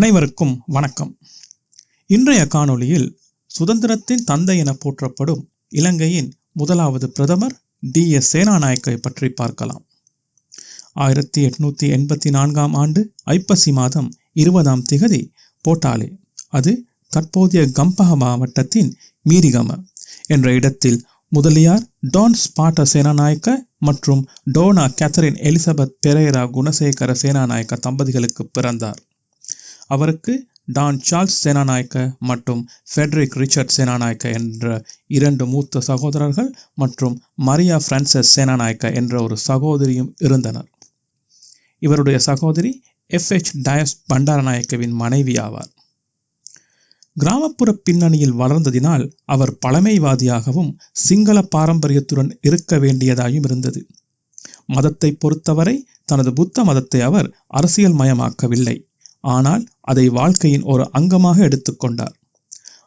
அனைவருக்கும் வணக்கம். இன்றைய காணொளியில் சுதந்திரத்தின் தந்தை என போற்றப்படும் இலங்கையின் முதலாவது பிரதமர் டி. எஸ். சேனாநாயக்கை பற்றி பார்க்கலாம். ஆயிரத்தி எட்நூத்தி எண்பத்தி நான்காம் ஆண்டு ஐப்பசி மாதம் இருபதாம் திகதி போட்டாலே அது தற்போதைய கம்பஹ மாவட்டத்தின் மீரிகம என்ற இடத்தில் முதலியார் டான் ஸ்பாட்ட சேனாநாயக்க மற்றும் டோனா கேத்தரின் எலிசபெத் பெரேரா குணசேகர சேனாநாயக்க தம்பதிகளுக்கு பிறந்தார். அவருக்கு டான் சார்ல்ஸ் சேனாநாயக்க மற்றும் ஃபெட்ரிக் ரிச்சர்ட் சேனாநாயக்க என்ற இரண்டு மூத்த சகோதரர்கள் மற்றும் மரியா பிரான்சஸ் சேனாநாயக்க என்ற ஒரு சகோதரியும் இருந்தனர். இவருடைய சகோதரி எஃப் எச் டயஸ் பண்டாரநாயக்கவின் மனைவி ஆவார். கிராமப்புற பின்னணியில் வளர்ந்ததினால் அவர் பழமைவாதியாகவும் சிங்கள பாரம்பரியத்துடன் இருக்க வேண்டியதாயும் இருந்தது. மதத்தை பொறுத்தவரை தனது புத்த மதத்தை அவர் அரசியல் மயமாக்கவில்லை. ஆனால் அதை வாழ்க்கையின் ஒரு அங்கமாக எடுத்துக்கொண்டார்.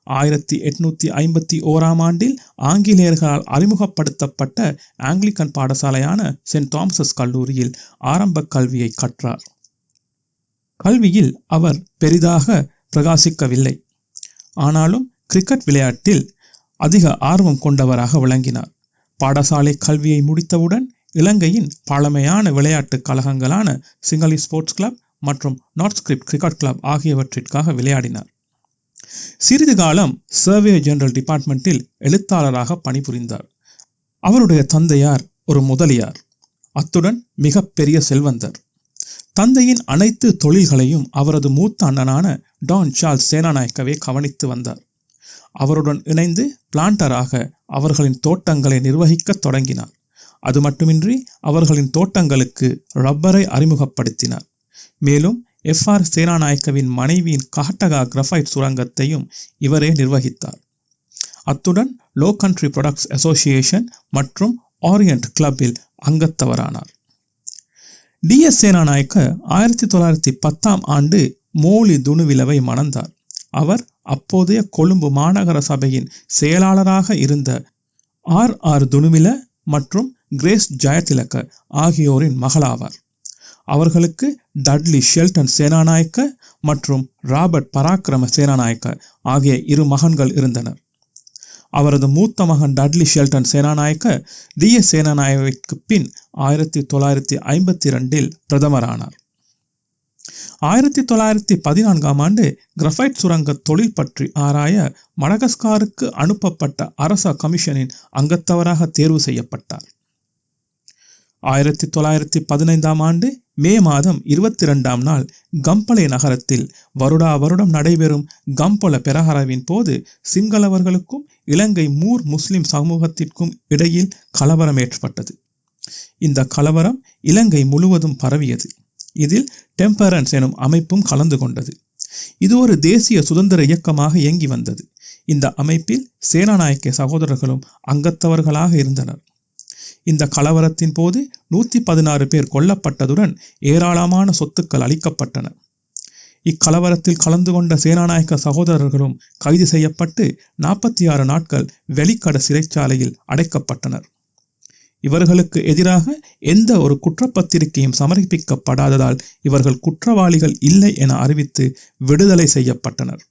ஆயிரத்தி எட்நூத்தி ஐம்பத்தி ஓராம் ஆண்டில் ஆங்கிலேயர்களால் அறிமுகப்படுத்தப்பட்ட ஆங்கிலிக்கன் பாடசாலையான சென்ட் தாமசஸ் கல்லூரியில் ஆரம்ப கல்வியை கற்றார். கல்வியில் அவர் பெரிதாக பிரகாசிக்கவில்லை. ஆனாலும் கிரிக்கெட் விளையாட்டில் அதிக ஆர்வம் கொண்டவராக விளங்கினார். பாடசாலை கல்வியை முடித்தவுடன் இலங்கையின் பழமையான விளையாட்டுக் கழகங்களான சிங்களி ஸ்போர்ட்ஸ் கிளப் மற்றும் நார்த் ஸ்கிரிப்ட் கிரிக்கெட் கிளப் ஆகியவற்றிற்காக விளையாடினார். சிறிது காலம் சர்வே ஜெனரல் டிபார்ட்மெண்ட்டில் எழுத்தாளராக பணிபுரிந்தார். அவருடைய தந்தையார் ஒரு முதலியார். அத்துடன் மிக பெரிய செல்வந்தர். தந்தையின் அனைத்து தொழில்களையும் அவரது மூத்த அண்ணனான டான் சார்ல்ஸ் சேனாநாயக்கவே கவனித்து வந்தார். அவருடன் இணைந்து பிளான்டராக அவர்களின் தோட்டங்களை நிர்வகிக்க தொடங்கினார். அது மட்டுமின்றி அவர்களின் தோட்டங்களுக்கு ரப்பரை அறிமுகப்படுத்தினார். மேலும் எஃப் ஆர் சேனாநாயக்கவின் மனைவியின் காட்டகா கிரஃபைட் சுரங்கத்தையும் இவரே நிர்வகித்தார். அத்துடன் லோ கண்ட்ரி ப்ரொடக்ட்ஸ் அசோசியேஷன் மற்றும் ஆரியன்ட் கிளப்பில் அங்கத்தவரானார். டி எஸ் சேனாநாயக்க ஆயிரத்தி தொள்ளாயிரத்தி பத்தாம் ஆண்டு மோலி துணுவிலவை மணந்தார். அவர் அப்போதைய கொழும்பு மாநகர சபையின் செயலாளராக இருந்த ஆர் ஆர் துணுவில மற்றும் கிரேஸ் ஜெயதிலக்க ஆகியோரின் மகளாவார். அவர்களுக்கு டட்லி ஷெல்டன் சேனாநாயக்க மற்றும் ராபர்ட் பராக்கிரம சேனாநாயக்க ஆகிய இரு மகன்கள் இருந்தனர். அவரது மூத்த மகன் Dudley Shelton Senanayake D S சேனாநாயக்கு பின் ஆயிரத்தி தொள்ளாயிரத்தி ஐம்பத்தி இரண்டில் பிரதமரானார். ஆயிரத்தி தொள்ளாயிரத்தி பதினான்காம் ஆண்டு கிரஃபைட் சுரங்க தொழில் பற்றி ஆராய மடகஸ்காருக்கு அனுப்பப்பட்ட அரச கமிஷனின் அங்கத்தவராக தேர்வு செய்யப்பட்டார். ஆயிரத்தி தொள்ளாயிரத்தி பதினைந்தாம் ஆண்டு மே மாதம் இருபத்தி இரண்டாம் நாள் கம்பளை நகரத்தில் வருடா வருடம் நடைபெறும் கம்பள பெரஹரவின் போது சிங்களவர்களுக்கும் இலங்கை மூர் முஸ்லிம் சமூகத்திற்கும் இடையில் கலவரம் ஏற்பட்டது. இந்த கலவரம் இலங்கை முழுவதும் பரவியது. இதில் டெம்பரன்ஸ் எனும் அமைப்பும் கலந்து கொண்டது. இது ஒரு தேசிய சுதந்திர இயக்கமாக இயங்கி வந்தது. இந்த அமைப்பில் சேனாநாயக்க சகோதரர்களும் அங்கத்தவர்களாக இருந்தனர். இந்த கலவரத்தின் போது நூற்றி பதினாறு பேர் கொல்லப்பட்டதுடன் ஏராளமான சொத்துக்கள் அளிக்கப்பட்டன. இக்கலவரத்தில் கலந்து கொண்ட சேனாநாயக்க சகோதரர்களும் கைது செய்யப்பட்டு நாற்பத்தி ஆறு நாட்கள் வெளிக்கட சிறைச்சாலையில் அடைக்கப்பட்டனர். இவர்களுக்கு எதிராக எந்த ஒரு குற்றப்பத்திரிகையும் சமர்ப்பிக்கப்படாததால் இவர்கள் குற்றவாளிகள் இல்லை என அறிவித்து விடுதலை செய்யப்பட்டனர்.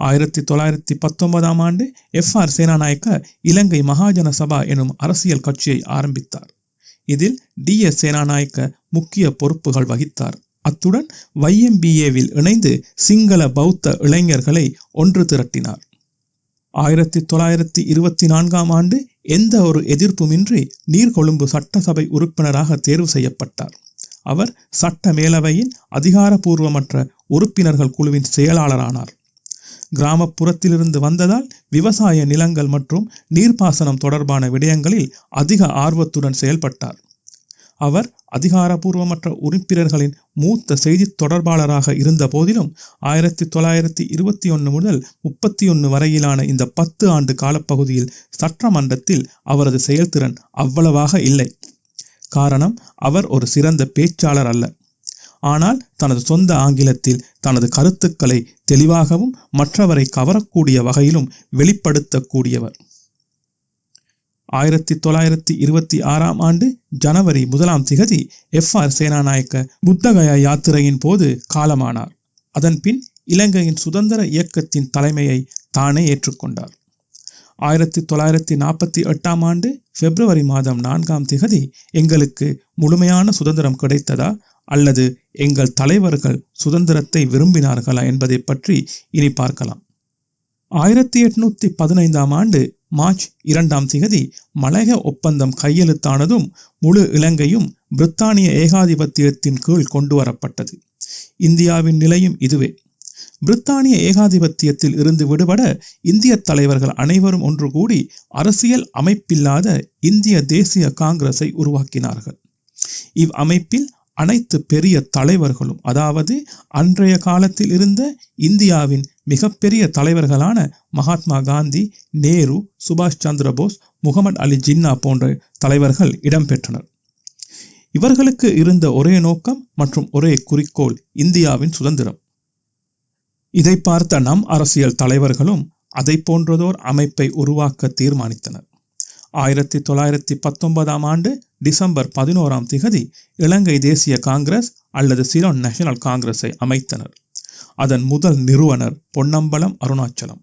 ஆயிரத்தி தொள்ளாயிரத்தி பத்தொன்பதாம் ஆண்டு எஃப் ஆர் சேனாநாயக்க இலங்கை மகாஜன சபா எனும் அரசியல் கட்சியை ஆரம்பித்தார். இதில் டி எஸ் சேனாநாயக்க முக்கிய பொறுப்புகள் வகித்தார். அத்துடன் வைஎம்பிஏவில் இணைந்து சிங்கள பௌத்த இளைஞர்களை ஒன்று திரட்டினார். ஆயிரத்தி தொள்ளாயிரத்தி இருபத்தி நான்காம் ஆண்டு எந்த ஒரு எதிர்ப்புமின்றி நீர்கொழும்பு சட்டசபை உறுப்பினராக தேர்வு செய்யப்பட்டார். அவர் சட்ட மேலவையின் அதிகாரபூர்வமற்ற உறுப்பினர்கள் குழுவின் செயலாளரானார். கிராமப்புறத்திலிருந்து வந்ததால் விவசாய நிலங்கள் மற்றும் நீர்ப்பாசனம் தொடர்பான விடயங்களில் அதிக ஆர்வத்துடன் செயல்பட்டார். அவர் அதிகாரபூர்வமற்ற உறுப்பினர்களின் மூத்த செய்தி தொடர்பாளராக இருந்த போதிலும் ஆயிரத்தி தொள்ளாயிரத்தி இருபத்தி ஒன்று முதல் முப்பத்தி ஒன்று வரையிலான இந்த பத்து ஆண்டு காலப்பகுதியில் சட்டமன்றத்தில் அவரது செயல்திறன் அவ்வளவாக இல்லை. காரணம் அவர் ஒரு சிறந்த பேச்சாளர் அல்ல. ஆனால் தனது சொந்த ஆங்கிலத்தில் தனது கருத்துக்களை தெளிவாகவும் மற்றவரை கவரக்கூடிய வகையிலும் வெளிப்படுத்தக்கூடியவர். ஆயிரத்தி தொள்ளாயிரத்தி இருபத்தி ஆறாம் ஆண்டு ஜனவரி முதலாம் திகதி எஃப் ஆர் சேனாநாயக்க புத்தகயா யாத்திரையின் போது காலமானார். அதன்பின் இலங்கையின் சுதந்திர இயக்கத்தின் தலைமையை தானே ஏற்றுக்கொண்டார். ஆயிரத்தி தொள்ளாயிரத்தி நாற்பத்தி எட்டாம் ஆண்டு பிப்ரவரி மாதம் நான்காம் திகதி எங்களுக்கு முழுமையான சுதந்திரம் கிடைத்ததா? அல்லது எங்கள் தலைவர்கள் சுதந்திரத்தை விரும்பினார்களா என்பதை பற்றி இனி பார்க்கலாம். ஆயிரத்தி எட்நூத்தி பதினைந்தாம் ஆண்டு மார்ச் இரண்டாம் திகதி மலக ஒப்பந்தம் கையெழுத்தானதும் முழு இலங்கையும் பிரித்தானிய ஏகாதிபத்தியத்தின் கீழ் கொண்டு வரப்பட்டது இந்தியாவின் நிலையும் இதுவே. பிரித்தானிய ஏகாதிபத்தியத்தில் இருந்து விடுபட இந்திய தலைவர்கள் அனைவரும் ஒன்று கூடி அரசியல் அமைப்பில்லாத இந்திய தேசிய காங்கிரஸை உருவாக்கினார்கள். இவ் அமைப்பில் அனைத்து பெரிய தலைவர்களும் அதாவது அன்றைய காலத்தில் இருந்த இந்தியாவின் மிகப்பெரிய தலைவர்களான மகாத்மா காந்தி நேரு சுபாஷ் சந்திர போஸ் முகமது அலி ஜின்னா போன்ற தலைவர்கள் இடம்பெற்றனர். இவர்களுக்கு இருந்த ஒரே நோக்கம் மற்றும் ஒரே குறிக்கோள் இந்தியாவின் சுதந்திரம். இதை பார்த்த நம் அரசியல் தலைவர்களும் அதை போன்றதோர் அமைப்பை உருவாக்க தீர்மானித்தனர். ஆயிரத்தி தொள்ளாயிரத்தி பத்தொன்பதாம் ஆண்டு டிசம்பர் பதினோராம் திகதி இலங்கை தேசிய காங்கிரஸ் அல்லது சிலோன் நேஷனல் காங்கிரஸை அமைத்தனர். அதன் முதல் நிறுவனர் பொன்னம்பலம் அருணாச்சலம்.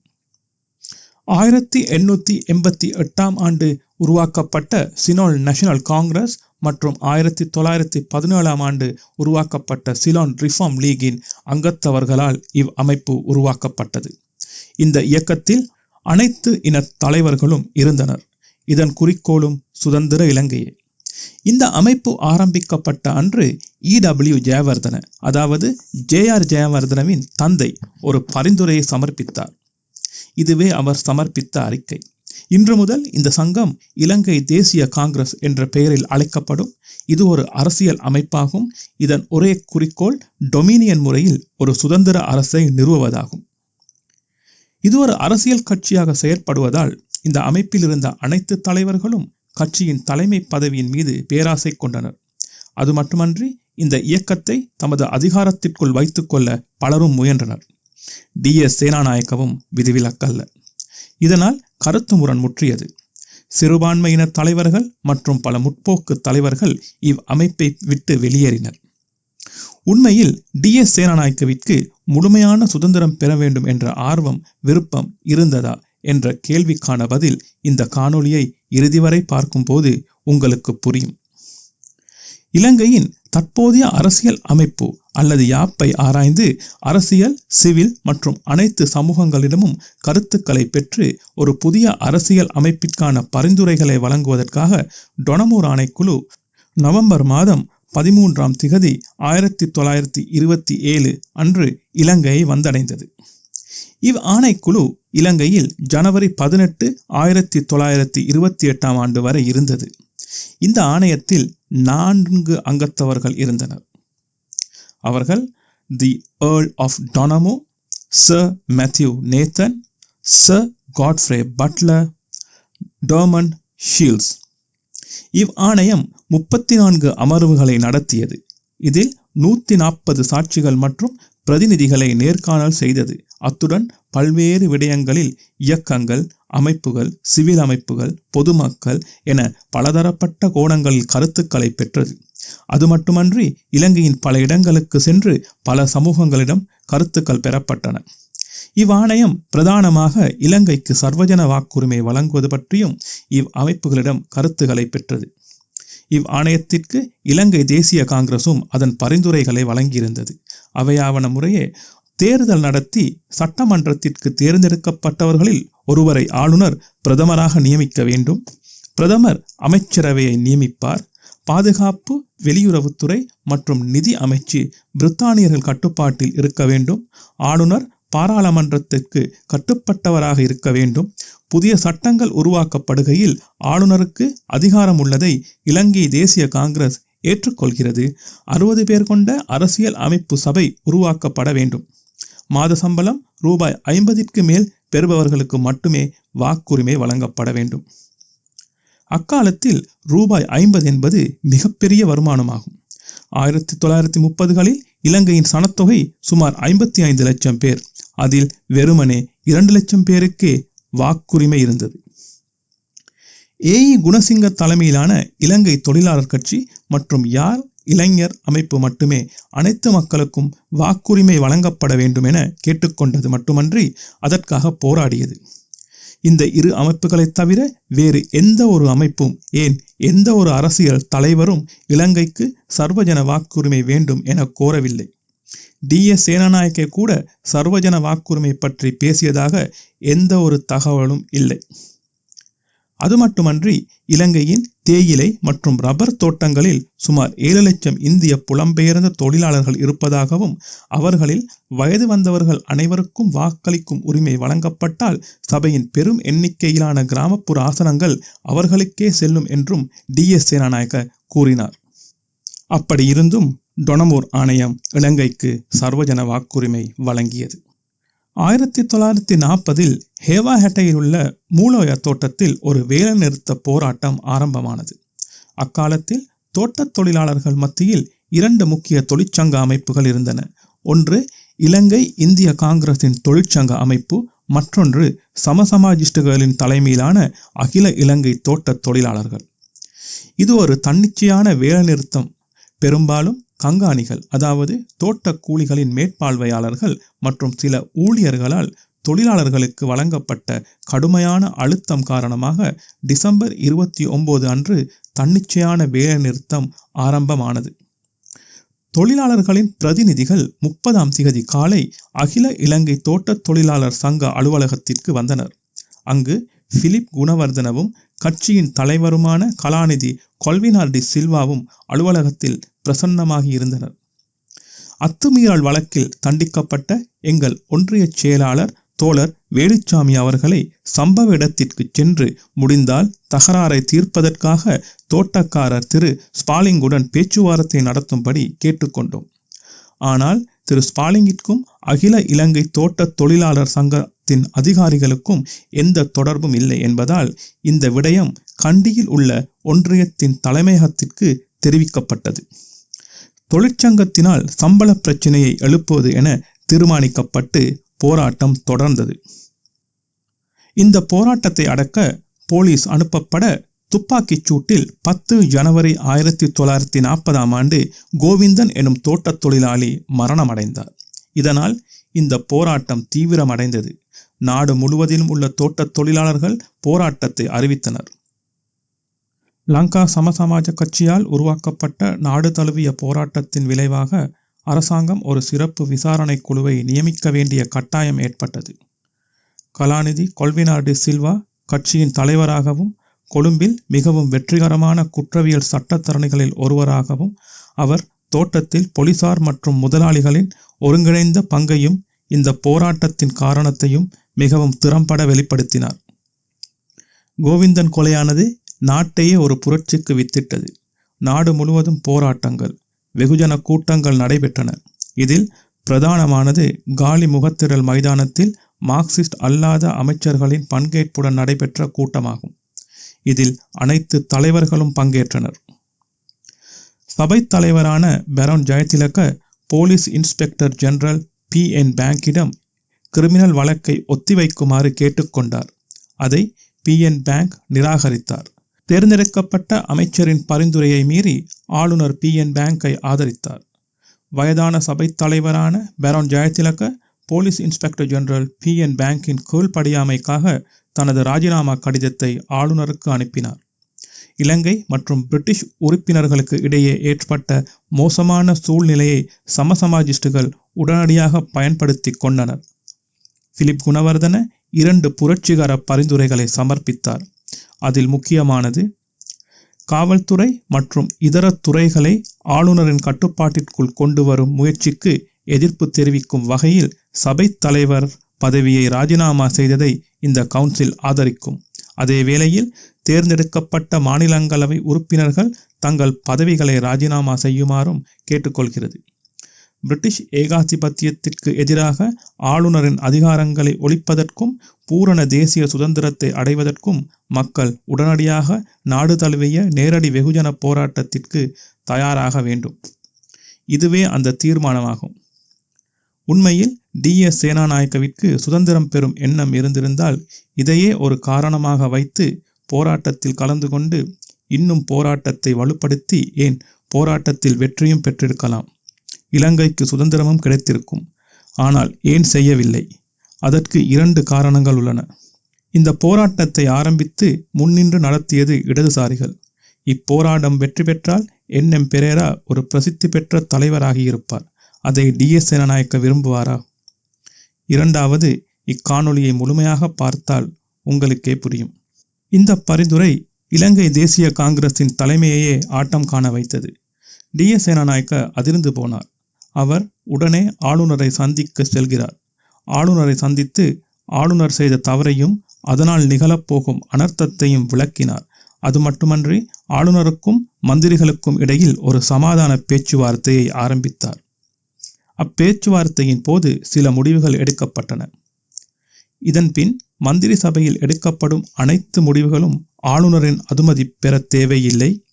ஆயிரத்தி எண்ணூத்தி எண்பத்தி எட்டாம் ஆண்டு உருவாக்கப்பட்ட சினோல் நேஷனல் காங்கிரஸ் மற்றும் ஆயிரத்தி தொள்ளாயிரத்தி பதினேழாம் ஆண்டு உருவாக்கப்பட்ட சிலோன் ரிஃபார்ம் லீகின் அங்கத்தவர்களால் இவ் அமைப்பு உருவாக்கப்பட்டது. இந்த இயக்கத்தில் அனைத்து இன தலைவர்களும் இருந்தனர். இதன் குறிக்கோளும் சுதந்திர இலங்கையே. இந்த அமைப்பு ஆரம்பிக்கப்பட்ட அன்று இடபிள்யூ ஜெயவர்தன அதாவது ஜே ஆர் ஜெயவர்தனவின் தந்தை ஒரு பரிந்துரையை சமர்ப்பித்தார். இதுவே அவர் சமர்ப்பித்த அறிக்கை. இன்று முதல் இந்த சங்கம் இலங்கை தேசிய காங்கிரஸ் என்ற பெயரில் அழைக்கப்படும். இது ஒரு அரசியல் அமைப்பாகும். இதன் ஒரே குறிக்கோள் டொமினியன் முறையில் ஒரு சுதந்திர அரசை நிறுவுவதாகும். இது ஒரு அரசியல் கட்சியாக செயற்படுவதால் இந்த அமைப்பில் இருந்த அனைத்து தலைவர்களும் கட்சியின் தலைமை பதவியின் மீது பேராசை கொண்டனர். அது மட்டுமன்றி இந்த இயக்கத்தை தமது அதிகாரத்திற்குள் வைத்துக்கொள்ள பலரும் முயன்றனர். டி. எஸ். சேனாநாயக்கவும் விதிவிலக்கல்ல. இதனால் கருத்து முரண் முற்றியது. சிறுபான்மையின தலைவர்கள் மற்றும் பல முற்போக்கு தலைவர்கள் இவ் அமைப்பை விட்டு வெளியேறினர். உண்மையில் டி. எஸ். சேனாநாயக்கவிற்கு முழுமையான சுதந்திரம் பெற வேண்டும் என்ற ஆர்வம் விருப்பம் இருந்ததா? என்ற கேள்விக்கான பதில் இந்த காணொளியை இறுதி வரை பார்க்கும்போது உங்களுக்கு புரியும். இலங்கையின் தற்போதைய அரசியல் அமைப்பு அல்லது யாப்பை ஆராய்ந்து அரசியல் சிவில் மற்றும் அனைத்து சமூகங்களிடமும் கருத்துக்களை பெற்று ஒரு புதிய அரசியல் அமைப்பிற்கான பரிந்துரைகளை வழங்குவதற்காக டொனமூர் ஆணைக்குழு நவம்பர் மாதம் பதிமூன்றாம் திகதி ஆயிரத்தி தொள்ளாயிரத்தி இருபத்தி ஏழு அன்று இலங்கையை வந்தடைந்தது. இவ் ஆணைக்குழு இலங்கையில் ஜனவரி பதினெட்டு ஆயிரத்தி தொள்ளாயிரத்தி இருபத்தி எட்டாம் ஆண்டு வரை இருந்தது. இந்த ஆணையத்தில் நான்கு அங்கத்தவர்கள் இருந்தனர். அவர்கள் the Earl of Donoughmore Sir Matthew Nathan Sir Godfrey Butler Drummond Shiels இவ் ஆணையம் முப்பத்தி நான்கு அமர்வுகளை நடத்தியது. இதில் நூத்தி நாற்பது சாட்சிகள் மற்றும் பிரதிநிதிகளை நேர்காணல் செய்தது. அத்துடன் பல்வேறு விடயங்களில் இயக்கங்கள் அமைப்புகள் சிவில் அமைப்புகள் பொதுமக்கள் என பலதரப்பட்ட கோணங்களில் கருத்துக்களை பெற்றது. அது மட்டுமன்றி இலங்கையின் பல இடங்களுக்கு சென்று பல சமூகங்களிடம் கருத்துக்கள் பெறப்பட்டன. இவ்வாணையம் பிரதானமாக இலங்கைக்கு சர்வஜன வாக்குரிமை வழங்குவது பற்றியும் இவ் அமைப்புகளிடம் கருத்துக்களை பெற்றது. இவ் ஆணையத்திற்கு இலங்கை தேசிய காங்கிரசும் அதன் பரிந்துரைகளை வழங்கியிருந்தது. அவையாவன முறையே தேர்தல் நடத்தி சட்டமன்றத்திற்கு தேர்ந்தெடுக்கப்பட்டவர்களில் ஒருவரை ஆளுநர் பிரதமராக நியமிக்க வேண்டும். பிரதமர் அமைச்சரவையை நியமிப்பார். பாதுகாப்பு வெளியுறவுத்துறை மற்றும் நிதி அமைச்சு பிரித்தானியர்கள் கட்டுப்பாட்டில் இருக்க வேண்டும். ஆளுநர் பாராளுமன்றத்திற்கு கட்டுப்பட்டவராக இருக்க வேண்டும். புதிய சட்டங்கள் உருவாக்கப்படுகையில் ஆளுநருக்கு அதிகாரம் உள்ளதை இலங்கை தேசிய காங்கிரஸ் ஏற்றுக்கொள்கிறது. அறுபது பேர் கொண்ட அரசியல் அமைப்பு சபை உருவாக்கப்பட வேண்டும். மாத சம்பளம் ரூபாய் ஐம்பதிற்கு மேல் பெறுபவர்களுக்கு மட்டுமே வாக்குரிமை வழங்கப்பட வேண்டும். அக்காலத்தில் ரூபாய் ஐம்பது என்பது மிகப்பெரிய வருமானமாகும். ஆயிரத்தி தொள்ளாயிரத்தி முப்பதுகளில் இலங்கையின் சனத்தொகை சுமார் ஐம்பத்தி ஐந்து லட்சம் பேர். அதில் வெறுமனே இரண்டு லட்சம் பேருக்கே வாக்குரிமை இருந்தது. ஏஇ குணசிங்க தலைமையிலான இலங்கை தொழிலாளர் கட்சி மற்றும் யாழ் இளைஞர் அமைப்பு மட்டுமே அனைத்து மக்களுக்கும் வாக்குரிமை வழங்கப்பட வேண்டும் என கேட்டுக்கொண்டது மட்டுமன்றி அதற்காக போராடியது. இந்த இரு அமைப்புகளைத் தவிர வேறு எந்த ஒரு அமைப்பும் ஏன் எந்த ஒரு அரசியல் தலைவரும் இலங்கைக்கு சர்வஜன வாக்குரிமை வேண்டும் என கோரவில்லை. டி. எஸ். சேனநாயக்கே கூட சர்வஜன வாக்குரிமை பற்றி பேசியதாக எந்த ஒரு தகவலும் இல்லை. அது மட்டுமன்றி இலங்கையின் தேயிலை மற்றும் ரப்பர் தோட்டங்களில் சுமார் ஏழு லட்சம் இந்திய புலம்பெயர்ந்த தொழிலாளர்கள் இருப்பதாகவும் அவர்களில் வயது வந்தவர்கள் அனைவருக்கும் வாக்களிக்கும் உரிமை வழங்கப்பட்டால் சபையின் பெரும் எண்ணிக்கையிலான கிராமப்புற ஆசனங்கள் அவர்களுக்கே செல்லும் என்றும் டிஎஸ் சேனாநாயக்க கூறினார். அப்படி இருந்தும் டொனமூர் ஆணையம் இலங்கைக்கு சர்வஜன வாக்குரிமை வழங்கியது. ஆயிரத்தி தொள்ளாயிரத்தி நாற்பதில் ஹேவாஹெட்டையில் உள்ள மூலோய தோட்டத்தில் ஒரு வேலைநிறுத்த போராட்டம் ஆரம்பமானது. அக்காலத்தில் தோட்டத் தொழிலாளர்கள் மத்தியில் இரண்டு முக்கிய தொழிற்சங்க அமைப்புகள் இருந்தன. ஒன்று இலங்கை இந்திய காங்கிரசின் தொழிற்சங்க அமைப்பு மற்றொன்று சமசமாஜிஸ்டுகளின் தலைமையிலான அகில இலங்கை தோட்டத் தொழிலாளர்கள். இது ஒரு தன்னிச்சையான வேலைநிறுத்தம். பெரும்பாலும் கங்காணிகள் அதாவது தோட்ட கூலிகளின் மேற்பார்வையாளர்கள் மற்றும் சில ஊழியர்களால் தொழிலாளர்களுக்கு வழங்கப்பட்ட கடுமையான அழுத்தம் காரணமாக டிசம்பர் இருபத்தி ஒன்பது அன்று தன்னிச்சையான வேலைநிறுத்தம் ஆரம்பமானது. தொழிலாளர்களின் பிரதிநிதிகள் முப்பதாம் திகதி காலை அகில இலங்கை தோட்டத் தொழிலாளர் சங்க அலுவலகத்திற்கு வந்தனர். அங்கு பிலிப் குணவர்தனவும் கட்சியின் தலைவருமான கலாநிதி கொல்வினார்டி சில்வாவும் அலுவலகத்தில் பிரசன்னமாகி இருந்தனர். அத்துமீறல் வழக்கில் தண்டிக்கப்பட்ட எங்கள் ஒன்றிய செயலாளர் தோழர் வேலுச்சாமி அவர்களை சம்பவ இடத்திற்கு சென்று முடிந்தால் தகராறை தீர்ப்பதற்காக தோட்டக்காரர் திரு. ஸ்பாலிங்குடன் பேச்சுவார்த்தை நடத்தும்படி கேட்டுக்கொண்டோம். ஆனால் திரு ஸ்பாலிங்கிற்கும் அகில இலங்கை தோட்ட தொழிலாளர் சங்கத்தின் அதிகாரிகளுக்கும் எந்த தொடர்பும் இல்லை என்பதால் இந்த விடயம் கண்டியில் உள்ள ஒன்றியத்தின் தலைமையகத்திற்கு தெரிவிக்கப்பட்டது. தொழிற்சங்கத்தினால் சம்பள பிரச்சனையை எழுப்புவது என தீர்மானிக்கப்பட்டு போராட்டம் தொடர்ந்தது. இந்த போராட்டத்தை அடக்க போலீஸ் அனுப்பப்பட துப்பாக்கிச் சூட்டில் பத்து ஜனவரி ஆயிரத்தி தொள்ளாயிரத்தி நாற்பதாம் ஆண்டு கோவிந்தன் எனும் தோட்டத் தொழிலாளி மரணமடைந்தார். இதனால் இந்த போராட்டம் தீவிரமடைந்தது. நாடு முழுவதிலும் உள்ள தோட்டத் தொழிலாளர்கள் போராட்டத்தை அறிவித்தனர். லங்கா சமசமாஜ கட்சியால் உருவாக்கப்பட்ட நாடு தழுவிய போராட்டத்தின் விளைவாக அரசாங்கம் ஒரு சிறப்பு விசாரணை குழுவை நியமிக்க வேண்டிய கட்டாயம் ஏற்பட்டது. கலாநிதி கொல்வினார்டி சில்வா கட்சியின் தலைவராகவும் கொழும்பில் மிகவும் வெற்றிகரமான குற்றவியல் சட்டத்தரணிகளில் ஒருவராகவும் அவர் தோட்டத்தில் போலீசார் மற்றும் முதலாளிகளின் ஒருங்கிணைந்த பங்கையும் இந்த போராட்டத்தின் காரணத்தையும் மிகவும் திறம்பட வெளிப்படுத்தினார். கோவிந்தன் கொலையானது நாட்டையே ஒரு புரட்சிக்கு வித்திட்டது. நாடு முழுவதும் போராட்டங்கள் வெகுஜன கூட்டங்கள் நடைபெற்றன. இதில் பிரதானமானது காலி முகத்திரல் மைதானத்தில் மார்க்சிஸ்ட் அல்லாத அமைச்சர்களின் பங்கேற்புடன் நடைபெற்ற கூட்டமாகும். இதில் அனைத்து தலைவர்களும் பங்கேற்றனர். சபை தலைவரான Baron Jayatilaka police inspector general P. N. பேங்கிடம் criminal வழக்கை ஒத்திவைக்குமாறு கேட்டுக்கொண்டார். அதை பி. என். பேங்க் நிராகரித்தார். தேர்ந்தெடுக்கப்பட்ட அமைச்சரின் பரிந்துரையை மீறி ஆளுநர் பி. என். பேங்கை ஆதரித்தார். வயதான சபை தலைவரான Baron Jayatilaka police inspector general P. N. பேங்கின் கீழ்ப்படியாமைக்காக தனது ராஜினாமா கடிதத்தை ஆளுநருக்கு அனுப்பினார். இலங்கை மற்றும் பிரிட்டிஷ் உறுப்பினர்களுக்கு இடையே ஏற்பட்ட மோசமான சூழ்நிலையை சமசமாஜிஸ்டுகள் உடனடியாக பயன்படுத்தி கொண்டனர். பிலிப் குணவர்தன இரண்டு புரட்சிகர பரிந்துரைகளை சமர்ப்பித்தார். அதில் முக்கியமானது காவல்துறை மற்றும் இதர துறைகளை ஆளுநரின் கட்டுப்பாட்டிற்குள் கொண்டு வரும் முயற்சிக்கு எதிர்ப்பு தெரிவிக்கும் வகையில் சபைத் தலைவர் பதவியை ராஜினாமா செய்ததை இந்த கவுன்சில் ஆதரிக்கும். அதே வேளையில் தேர்ந்தெடுக்கப்பட்ட மாநிலங்களவை உறுப்பினர்கள் தங்கள் பதவிகளை ராஜினாமா செய்யுமாறும் கேட்டுக்கொள்கிறது. பிரிட்டிஷ் ஏகாதிபத்தியத்திற்கு எதிராக ஆளுநரின் அதிகாரங்களை ஒழிப்பதற்கும் பூரண தேசிய சுதந்திரத்தை அடைவதற்கும் மக்கள் உடனடியாக நாடு தழுவிய நேரடி வெகுஜன போராட்டத்திற்கு தயாராக வேண்டும். இதுவே அந்த தீர்மானமாகும். உண்மையில் டி எஸ் சேனாநாயக்கவிற்கு சுதந்திரம் பெறும் எண்ணம் இருந்திருந்தால் இதையே ஒரு காரணமாக வைத்து போராட்டத்தில் கலந்து கொண்டு இன்னும் போராட்டத்தை வலுப்படுத்தி ஏன் போராட்டத்தில் வெற்றியும் பெற்றிருக்கலாம். இலங்கைக்கு சுதந்திரமும் கிடைத்திருக்கும். ஆனால் ஏன் செய்யவில்லை? அதற்கு இரண்டு காரணங்கள் உள்ளன. இந்த போராட்டத்தை ஆரம்பித்து முன்னின்று நடத்தியது இடதுசாரிகள். இப்போராட்டம் வெற்றி பெற்றால் என். எம். பெரேரா ஒரு பிரசித்தி பெற்ற தலைவராகியிருப்பார். அதை டி. எஸ். சேனநாயக்க விரும்புவாரா? இரண்டாவது இக்காணொளியை முழுமையாக பார்த்தால் உங்களுக்கே புரியும். இந்த பரிந்துரை இலங்கை தேசிய காங்கிரசின் தலைமையையே ஆட்டம் காண வைத்தது. டி. எஸ். சேனாநாயக்க அதிர்ந்து போனார். அவர் உடனே ஆளுநரை சந்திக்க செல்கிறார். ஆளுநரை சந்தித்து ஆளுநர் செய்த தவறையும் அதனால் நிகழப்போகும் அனர்த்தத்தையும் விளக்கினார். அது மட்டுமன்றி ஆளுநருக்கும் மந்திரிகளுக்கும் இடையில் ஒரு சமாதான பேச்சுவார்த்தையை ஆரம்பித்தார். அப்பேச்சுவார்த்தையின் போது சில முடிவுகள் எடுக்கப்பட்டன. இதன்பின் மந்திரி சபையில் எடுக்கப்படும் அனைத்து முடிவுகளும் ஆளுநரின் அனுமதி பெற தேவையில்லை.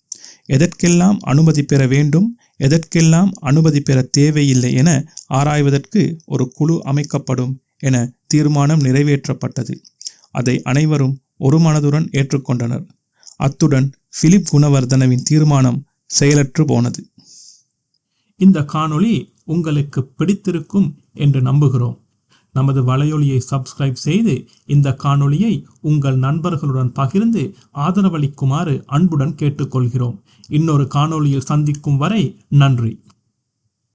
எதற்கெல்லாம் அனுமதி பெற வேண்டும் எதற்கெல்லாம் அனுமதி பெற தேவையில்லை என ஆராய்வதற்கு ஒரு குழு அமைக்கப்படும் என தீர்மானம் நிறைவேற்றப்பட்டது. அதை அனைவரும் ஒரு மனதுடன் ஏற்றுக்கொண்டனர். அத்துடன் பிலிப் குணவர்தனவின் தீர்மானம் செயலற்று போனது. இந்த காணொளி உங்களுக்கு பிடித்திருக்கும் என்று நம்புகிறோம். நமது வலையொலியை சப்ஸ்கிரைப் செய்து இந்த காணொளியை உங்கள் நண்பர்களுடன் பகிர்ந்து ஆதரவளிக்குமாறு அன்புடன் கேட்டுக்கொள்கிறோம். இன்னொரு காணொளியில் சந்திக்கும் வரை நன்றி.